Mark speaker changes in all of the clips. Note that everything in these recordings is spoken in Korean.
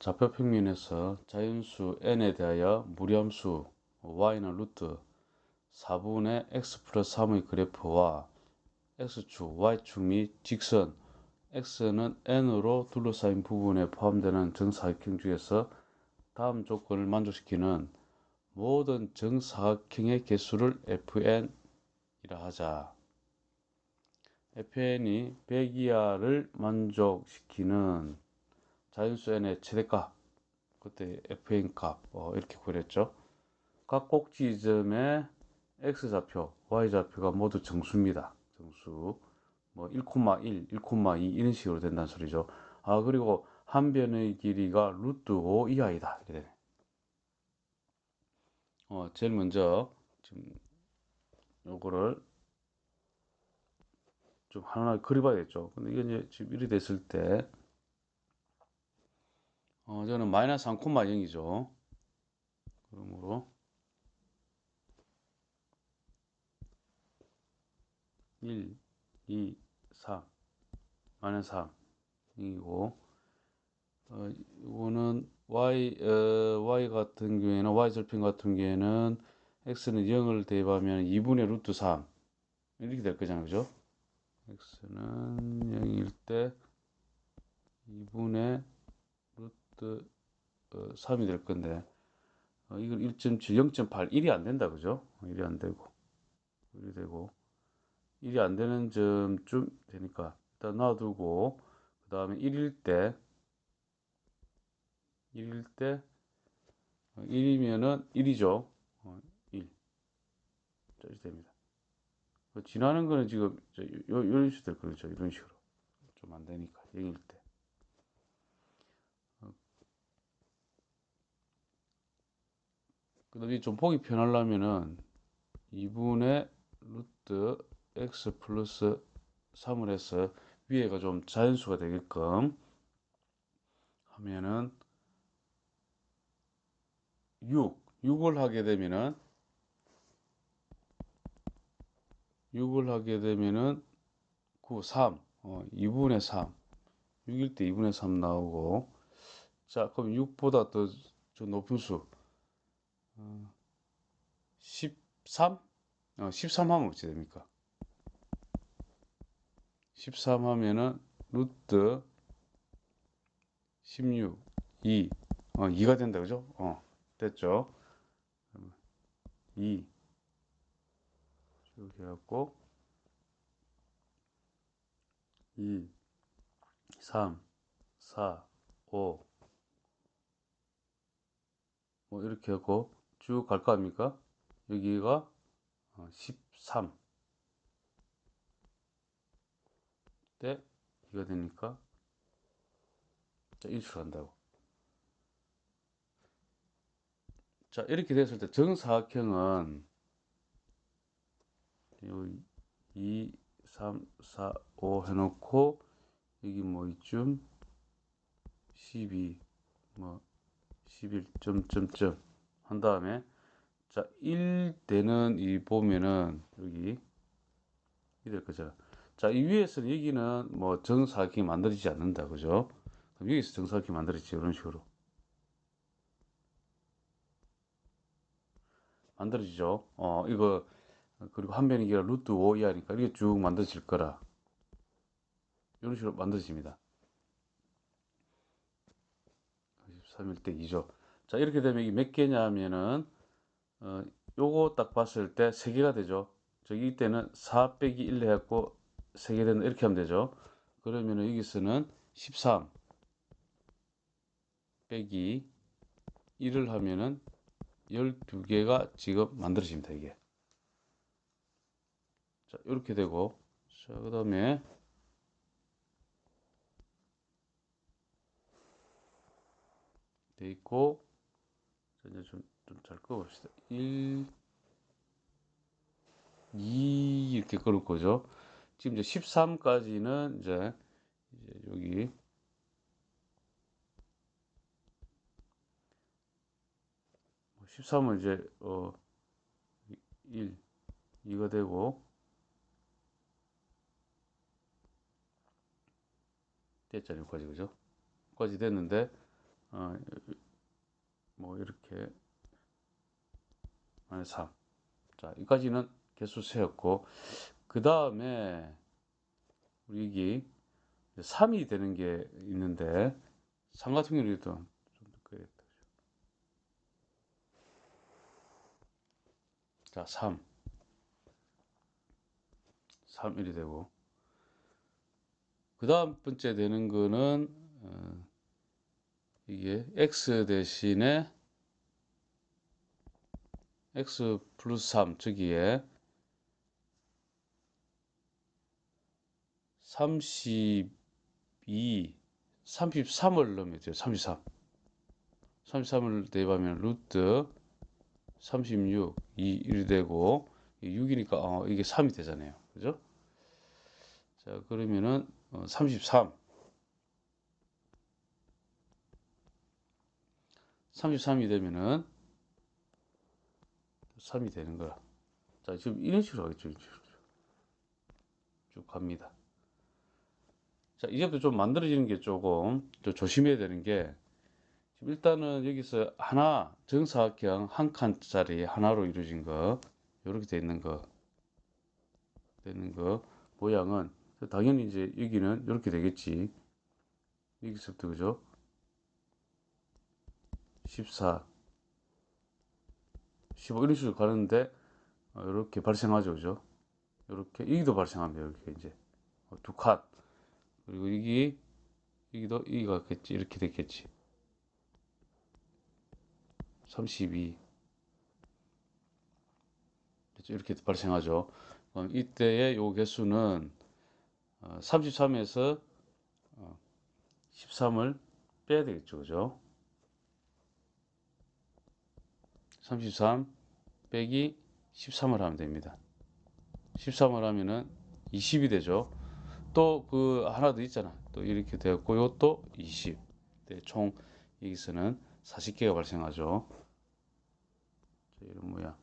Speaker 1: 좌표 평면에서 자연수 n에 대하여 무리함수 y는 루트 4분의 x 플러스 3의 그래프와 x축, y축 및 직선 x는 n으로 둘러싸인 부분에 포함되는 정사각형 중에서 다음 조건을 만족시키는 모든 정사각형의 개수를 fn이라 하자. fn이 100 이하를 만족시키는 자연수 n의 최대값 그때 fn 값 어, 이렇게 구했죠. 각 꼭지 점의 x좌표, y좌표가 모두 정수입니다. 정수. 뭐 1,1, 1,2 이런 식으로 된다는 소리죠. 아 그리고 한 변의 길이가 루트 5 이하이다. 이렇게. 어, 제일 먼저 지금 요거를 좀 하나하나 그려봐야겠죠. 근데 이게 이제 지금 이리 됐을 때 어, 저는 마이너스 3,0이죠. 그러므로 1, 2, 3, 마이너스 3이고 어, 이거는 y 어, y 같은 경우에는 y 절편 같은 경우에는 x는 0을 대입하면 2분의 루트 3 이렇게 될 거잖아요, 그죠? x는 0일 때 2분의 어, 3이 될 건데 어, 이걸 1.7, 0.8, 1이 안 된다, 그죠? 1이 안 되고 1이 되고 1이 안 되는 점쯤 되니까 일단 놔두고 그 다음에 1일 때 1일 때 1이면은 어, 1이죠. 어, 1. 자, 이렇게 됩니다. 어, 지나는 거는 지금 요, 이런 식으로 될 거죠. 이런 식으로. 좀 안 되니까. 0일 때. 어. 그 다음에 좀 보기 편하려면은 2분의 루트 x 플러스 3을 해서 위에가 좀 자연수가 되게끔 하면은 6, 6을 하게 되면은 6을 하게 되면은 9, 3, 어, 2분의 3 6일 때 2분의 3 나오고. 자 그럼 6보다 더좀 높은 수 어, 13? 어, 13 하면 어찌 됩니까? 13 하면은 루트 16, 2, 어, 2가 된다 그죠? 어. 됐죠? 2 이렇게 해갖고 2 3 4 5 뭐 이렇게 하고 쭉 갈 거 아닙니까? 여기가 13 어, 때 이거 되니까 자 일출 한다고 자, 이렇게 됐을 때 정사각형은 2, 3, 4, 5 해놓고 여기 뭐 이쯤 12, 뭐 11, 점, 점, 점. 한 다음에 자, 1 되는 이 보면은 여기 이럴 거죠. 자, 이 위에서는 여기는 뭐 정사각형이 만들어지지 않는다. 그죠? 그럼 여기서 정사각형이 만들어지죠. 이런 식으로. 만들어지죠. 어, 이거, 그리고 한 변의 기가 루트 5 이하니까 이게 쭉 만들어질 거라. 이런 식으로 만들어집니다. 13일 때 2죠. 자, 이렇게 되면 이게 몇 개냐면은, 어, 요거 딱 봤을 때 3개가 되죠. 저기 때는 4 빼기 1 해갖고 3개 되는 이렇게 하면 되죠. 그러면은 여기서는 13 빼기 1을 하면은 12개가 지금 만들어집니다, 이게. 자, 이렇게 되고, 자, 그 다음에, 돼 있고, 자, 이제 좀, 좀잘 꺼봅시다. 1, 2, 이렇게 끊을 거죠. 지금 이제 13까지는 이제, 이제 여기, 13은 이제 어 1, 2가 되고. 여기까지 그죠? 여기까지 됐는데 어, 뭐 이렇게 마이너스 3. 자, 여기까지는 개수 세였고 그 다음에 우리 여기 3이 되는 게 있는데 삼각형률이 좀 바꿔야겠다. 자, 3. 3, 1이 되고 그 다음 번째 되는 거는 어, 이게 x 대신에 x 플러스 3 저기에 32, 33을 넣으면 돼요. 33. 33을 대입하면 루트 36, 2, 1 되고 6이니까 어, 이게 3이 되잖아요. 그죠? 자, 그러면은 어, 33. 33이 되면은 3이 되는 거야. 자, 지금 이런 식으로 하겠죠. 이런. 쭉 갑니다. 자, 이제부터 좀 만들어지는 게 조금 좀 조심해야 되는 게 지금 일단은 여기서 하나 정사각형 한 칸짜리 하나로 이루어진 거 이렇게 돼 있는 거 되는 거 모양은 당연히 이제 여기는 이렇게 되겠지. 여기서부터 그죠? 14 15 이런 식으로 가는데 이렇게 발생하죠, 그죠? 이렇게 여기도 발생합니다. 이렇게 이제 두 칸. 그리고 여기 여기도 여기가 겠지 이렇게 됐겠지 32 이렇게 발생하죠 그럼 이때의 요 개수는 33에서 13을 빼야 되겠죠 그죠 33 빼기 13을 하면 됩니다 13을 하면은 20이 되죠 또 그 하나 더 있잖아. 또 이렇게 되었고 이것도 20. 네, 총 여기서는 40개가 발생하죠. 자, 이런 모양.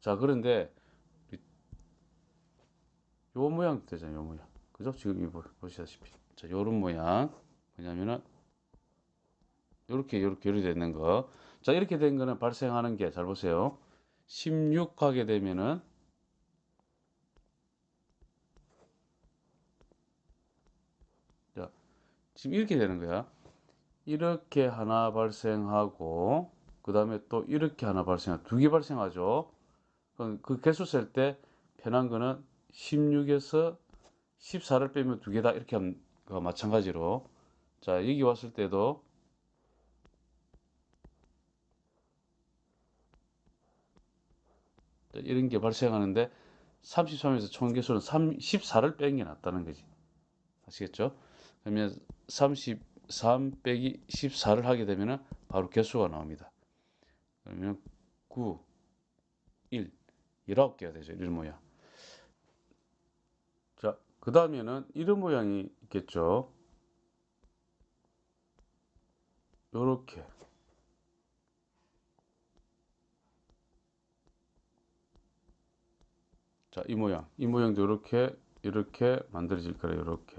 Speaker 1: 자, 그런데 요 모양 되잖아요. 요 모양. 그죠? 지금 이 보시다시피. 자, 요런 모양. 뭐냐면은 요렇게 요렇게 요렇게 되는 거. 자, 이렇게 된 거는 발생하는 게 잘 보세요. 16 하게 되면은 지금 이렇게 되는 거야. 이렇게 하나 발생하고 그 다음에 또 이렇게 하나 발생하 두개 발생하죠. 그 개수 셀 때 편한 거는 16에서 14를 빼면 두 개 다 이렇게 하면 마찬가지로 자 여기 왔을 때도 이런 게 발생하는데 33에서 총 개수는 14를 뺀게 낫다는 거지. 아시겠죠? 그러면 33 빼기 14를 하게 되면 바로 개수가 나옵니다. 그러면 9, 1, 19개가 되죠. 이런 모양. 자, 그 다음에는 이런 모양이 있겠죠. 요렇게. 자, 이 모양. 이 모양도 이렇게, 이렇게 만들어질 거예요. 이렇게.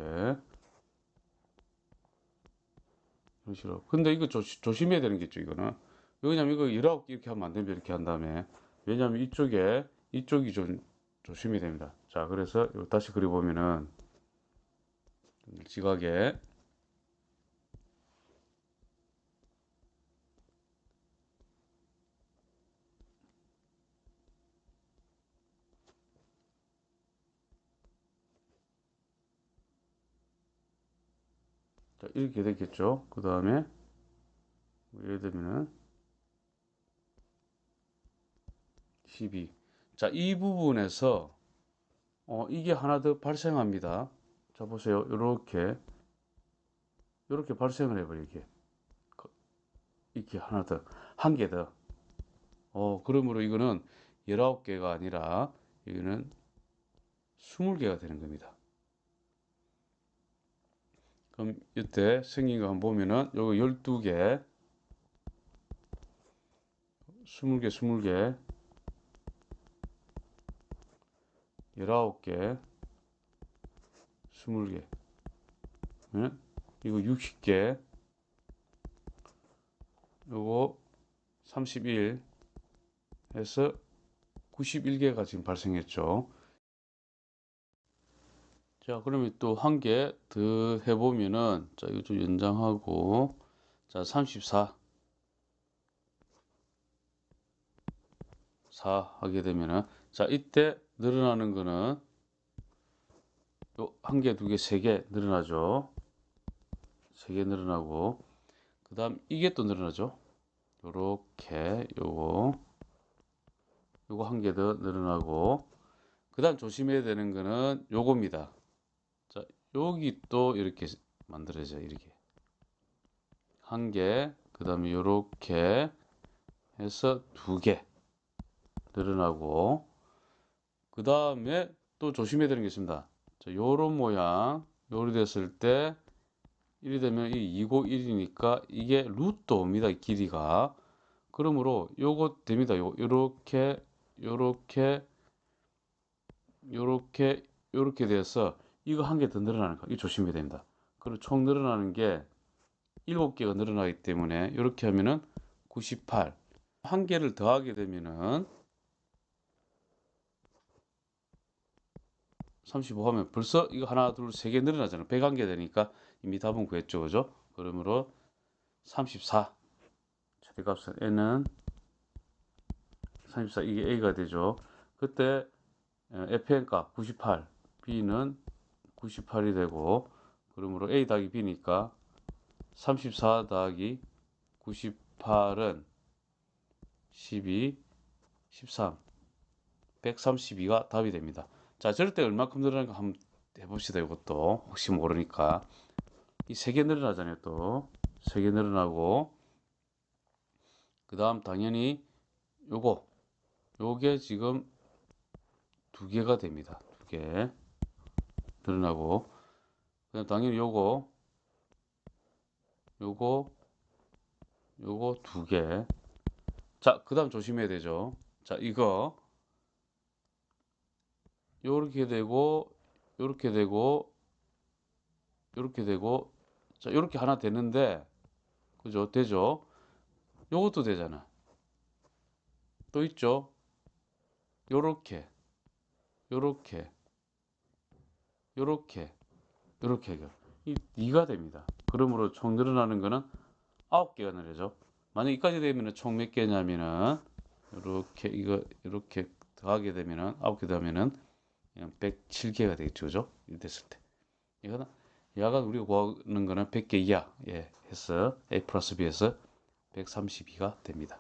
Speaker 1: 이런 식으로. 근데 이거 조, 조심해야 되는 게 있죠, 이거는. 왜냐면 이거 19개 이렇게 하면 안 됩니다. 이렇게 한 다음에. 왜냐면 이쪽에, 이쪽이 좀 조심이 됩니다. 자, 그래서 다시 그려보면은, 지각에, 자, 이렇게 되겠죠. 그 다음에, 뭐 예를 들면은, 12. 자, 이 부분에서, 어, 이게 하나 더 발생합니다. 자, 보세요. 이렇게, 이렇게 발생을 해버려, 이게. 이렇게 하나 더, 한 개 더. 어, 그러므로 이거는 19개가 아니라, 이거는 20개가 되는 겁니다. 그럼 이때 생긴 거 한번 보면은 요거 12개 20개 20개 19개 20개 네? 이거 60개 요거 31 해서 91개가 지금 발생했죠. 자, 그러면 또 한 개 더 해보면은, 자, 이거 좀 연장하고, 자, 34. 4 하게 되면은, 자, 이때 늘어나는 거는, 요, 한 개, 두 개, 세 개 늘어나죠. 세 개 늘어나고, 그 다음 이게 또 늘어나죠. 요렇게, 요거, 요거 한 개 더 늘어나고, 그 다음 조심해야 되는 거는 요겁니다. 자, 여기 또 이렇게 만들어져 이렇게 한 개, 그 다음에 요렇게 해서 두 개 늘어나고 그 다음에 또 조심해야 되는 게 있습니다. 자, 요런 모양 요리 됐을 때 이리 되면 이 2고 1이니까 이게 루트 옵니다. 이 길이가 그러므로 요거 됩니다. 요 요렇게 요렇게 요렇게 요렇게 돼서 이거 한 개 더 늘어나는 거 이거 조심해야 됩니다. 그리고 총 늘어나는 게 7개가 늘어나기 때문에 이렇게 하면은 98. 한 개를 더하게 되면은 35 하면 벌써 이거 하나, 둘, 세 개 늘어나잖아요. 101개 되니까 이미 답은 구했죠. 그죠? 그러므로 34. 최대값은 n은 34 이게 a가 되죠. 그때 fn 값 98, b는 98이 되고 그러므로 a 더하기 b니까 34 더하기 98은 12, 13, 132가 답이 됩니다. 자, 절대 얼마큼 늘어나는가 한번 해봅시다. 이것도 혹시 모르니까 이 세 개 늘어나잖아요. 또 세 개 늘어나고 그 다음 당연히 요거 요게 지금 두 개가 됩니다. 두 개. 늘어나고 그다음 당연히 요거 요거 요거 두 개. 자, 그 다음 조심해야 되죠. 자, 이거 요렇게 되고 요렇게 되고 요렇게 되고 자, 요렇게 하나 되는데 그죠? 되죠? 요것도 되잖아. 또 있죠? 요렇게 요렇게 요렇게 요렇게 해결. 이 2가 됩니다. 그러므로 총 늘어나는 거는 9개가 늘어져. 만약 이까지 되면 총 몇 개냐면은 이렇게 이거 이렇게 더하게 되면은 9개 더하면은 그냥 107개가 되겠죠. 그죠? 됐을 때. 이거는 야간 우리가 구하는 거는 100개 이하. 예 해서 A 플러스 B에서 132가 됩니다